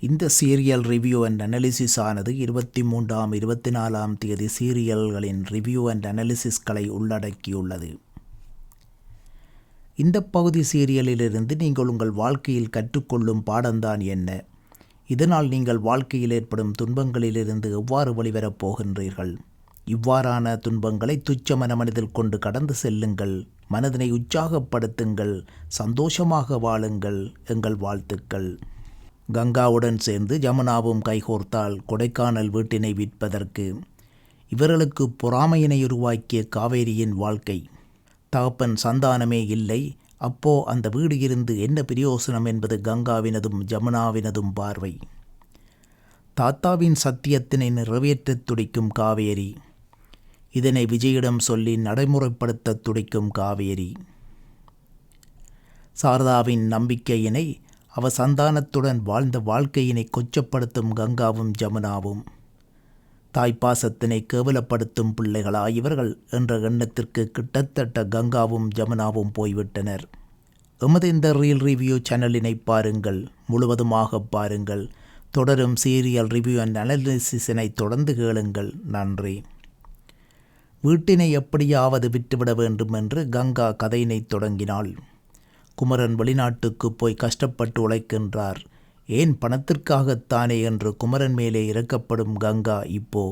இந்த serial review and analysis ஆனது இருபத்தி மூன்றாம் இருபத்தி நாலாம் தேதி சீரியல்களின் ரிவ்யூ அண்ட் அனாலிசிஸ்களை உள்ளடக்கியுள்ளது. இந்த பகுதி சீரியலிலிருந்து நீங்கள் உங்கள் வாழ்க்கையில் கற்றுக்கொள்ளும் பாடம்தான் என்ன? இதனால் நீங்கள் வாழ்க்கையில் ஏற்படும் துன்பங்களிலிருந்து எவ்வாறு வெளிவரப் போகின்றீர்கள்? இவ்வாறான துன்பங்களை துச்ச மனமனதில் கொண்டு கடந்து செல்லுங்கள். மனதினை உற்சாகப்படுத்துங்கள். சந்தோஷமாக வாழுங்கள். எங்கள் வாழ்த்துக்கள். கங்காவுடன் சேர்ந்து ஜமுனாவும் கைகோர்த்தால் கொடைக்கானல் வீட்டினை விற்பதற்கு. இவர்களுக்கு பொறாமையினை உருவாக்கிய காவேரியின் வாழ்க்கை. தகப்பன் சந்தானமே இல்லை. அப்போ அந்த வீடு இருந்து என்ன பிரயோசனம் என்பது கங்காவினதும் ஜமுனாவினதும் பார்வை. தாத்தாவின் சத்தியத்தினை நிறைவேற்றத் துடிக்கும் காவேரி. இதனை விஜயிடம் சொல்லி நடைமுறைப்படுத்த துடிக்கும் காவேரி. சாரதாவின் நம்பிக்கையினை அவ சந்தானத்துடன் வாழ்ந்த வாழ்க்கையினை கொச்சப்படுத்தும் கங்காவும் ஜமுனாவும். தாய்ப்பாசத்தினை கேவலப்படுத்தும் பிள்ளைகளா இவர்கள் என்ற எண்ணத்திற்கு கிட்டத்தட்ட கங்காவும் ஜமுனாவும் போய்விட்டனர். எமது இந்த ரீல் ரிவ்யூ சேனலினை பாருங்கள் முழுவதுமாக பாருங்கள். தொடரும் சீரியல் ரிவ்யூ அண்ட் அனாலிசிஸினை தொடர்ந்து கேளுங்கள். நன்றி. வீட்டினை எப்படியாவது விட்டுவிட வேண்டும் என்று கங்கா கதையினை தொடங்கினாள். குமரன் வெளிநாட்டுக்கு போய் கஷ்டப்பட்டு உழைக்கின்றார். ஏன் பணத்திற்காகத்தானே என்று குமரன் மேலே இறக்கப்படும் கங்கா இப்போ?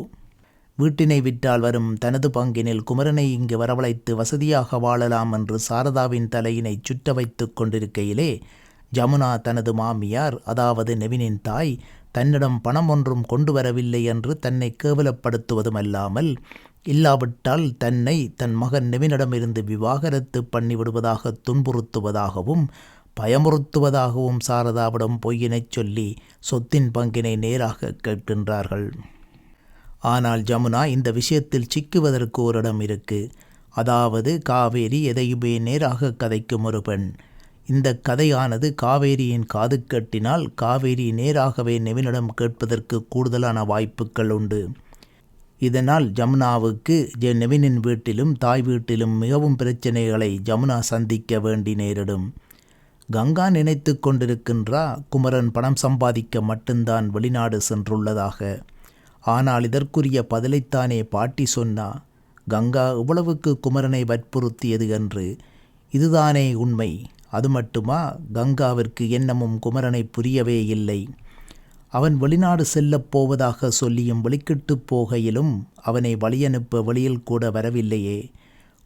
வீட்டினை விட்டால் வரும் தனது பங்கினில் குமரனை இங்கு வரவழைத்து வசதியாக வாழலாம் என்று சாரதாவின் தலையினை சுற்ற வைத்து கொண்டிருக்கையிலே ஜமுனா தனது மாமியார் அதாவது நெவினின் தாய் தன்னிடம் பணம் ஒன்றும் கொண்டு வரவில்லை என்று தன்னை கேவலப்படுத்துவதுமல்லாமல் இல்லாவிட்டால் தன்னை தன் மகன் நெவினிடமிருந்து விவாகரத்து பண்ணிவிடுவதாக துன்புறுத்துவதாகவும் பயமுறுத்துவதாகவும் சாரதாவிடம் பொய்யினைச் சொல்லி சொத்தின் பங்கினை நேராக கேட்கின்றார்கள். ஆனால் ஜமுனா இந்த விஷயத்தில் சிக்குவதற்கு ஒரு இடம் இருக்கு. அதாவது காவேரி எதையுமே நேராக கதைக்கும் ஒரு பெண். இந்த கதையானது காவேரியின் காது கட்டினால் காவேரி நேராகவே நெவினிடம் கேட்பதற்கு கூடுதலான வாய்ப்புகள் உண்டு. இதனால் ஜமுனாவுக்கு ஜெ நெவினின் வீட்டிலும் தாய் வீட்டிலும் மிகவும் பிரச்சனைகளை ஜமுனா சந்திக்க வேண்டி நேரிடும். கங்கா நினைத்து கொண்டிருக்கின்றா குமரன் பணம் சம்பாதிக்க மட்டும்தான் வெளிநாடு சென்றுள்ளதாக. ஆனால் இதற்குரிய பதிலைத்தானே பாட்டி சொன்னா கங்கா இவ்வளவுக்கு குமரனை வற்புறுத்தியது என்று. இதுதானே உண்மை. அது மட்டுமா? கங்காவிற்கு எண்ணமும் குமரனை புரியவே இல்லை. அவன் வெளிநாடு செல்லப் போவதாக சொல்லியும் வெளிக்கிட்டு போகையிலும் அவனை வழியனுப்ப வழியில் கூட வரவில்லையே.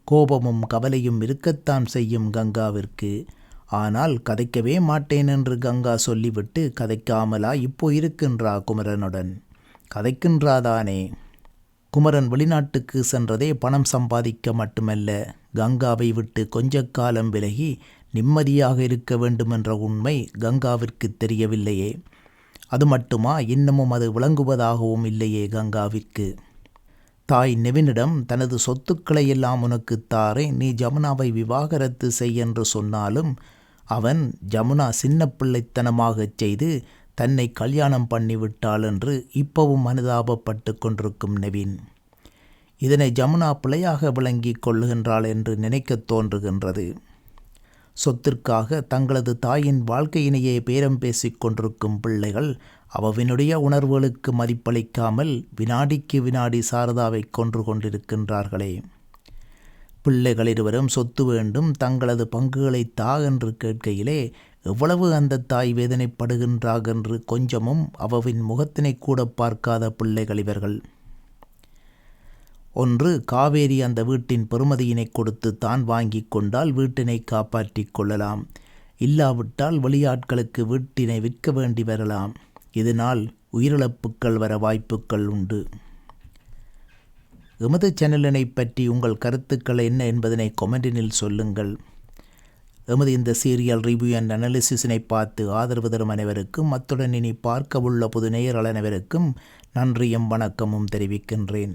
கோபமும் கவலையும் இருக்கத்தான் செய்யும் கங்காவிற்கு. ஆனால் கதைக்கவே மாட்டேன் என்று கங்கா சொல்லிவிட்டு கதைக்காமலா இப்போ இருக்கின்றா குமரனுடன். கதைக்கின்றாதானே? குமரன் வெளிநாட்டுக்கு சென்றதே பணம் சம்பாதிக்க மட்டுமல்ல கங்காவை விட்டு கொஞ்ச காலம் விலகி நிம்மதியாக இருக்க வேண்டுமென்ற உண்மை கங்காவிற்கு தெரியவில்லையே. அது மட்டுமா? இன்னமும் அது விளங்குவதாகவும் இல்லையே கங்காவிற்கு. தாய் நெவினிடம் தனது சொத்துக்களை எல்லாம் உனக்கு தாரே நீ ஜமுனாவை விவாகரத்து செய் என்று சொன்னாலும் அவன் ஜமுனா சின்ன பிள்ளைத்தனமாகச் செய்து தன்னை கல்யாணம் பண்ணிவிட்டாள் என்று இப்பவும் அனுதாபப்பட்டு கொண்டிருக்கும் நெவின். இதனை ஜமுனா பிழையாக விளங்கிக் கொள்ளுகின்றாள் என்று நினைக்கத் தோன்றுகின்றது. சொத்திற்காக தங்களது தாயின் வாழ்க்கையினையே பேரம் பேசிக் கொண்டிருக்கும் பிள்ளைகள் அவவினுடைய உணர்வுகளுக்கு மதிப்பளிக்காமல் வினாடிக்கு வினாடி சாரதாவை கொன்று கொண்டிருக்கின்றார்களே. பிள்ளைகள் இருவரும் சொத்து வேண்டும் தங்களது பங்குகளை தா என்று கேட்கையிலே எவ்வளவு அந்த தாய் வேதனைப்படுகின்றார் என்று கொஞ்சமும் அவவின் முகத்தினை கூட பார்க்காத பிள்ளைகள் இவர்கள். ஒன்று காவேரி அந்த வீட்டின் பெறுமதியினை கொடுத்து தான் வாங்கி கொண்டால் வீட்டினை காப்பாற்றிக் கொள்ளலாம். இல்லாவிட்டால் வெளியாட்களுக்கு வீட்டினை விற்க வேண்டி வரலாம். இதனால் உயிரிழப்புகள் வர வாய்ப்புகள் உண்டு. எமது சேனலினை பற்றி உங்கள் கருத்துக்கள் என்ன என்பதனை கொமெண்டினில் சொல்லுங்கள். எமது இந்த சீரியல் ரிவ்யூ அண்ட் அனாலிசிஸினை பார்த்து ஆதரவு தரும் அனைவருக்கும் அத்துடன் இனி பார்க்க உள்ள புது நேயர்கள் அனைவருக்கும் நன்றியும் வணக்கமும் தெரிவிக்கின்றேன்.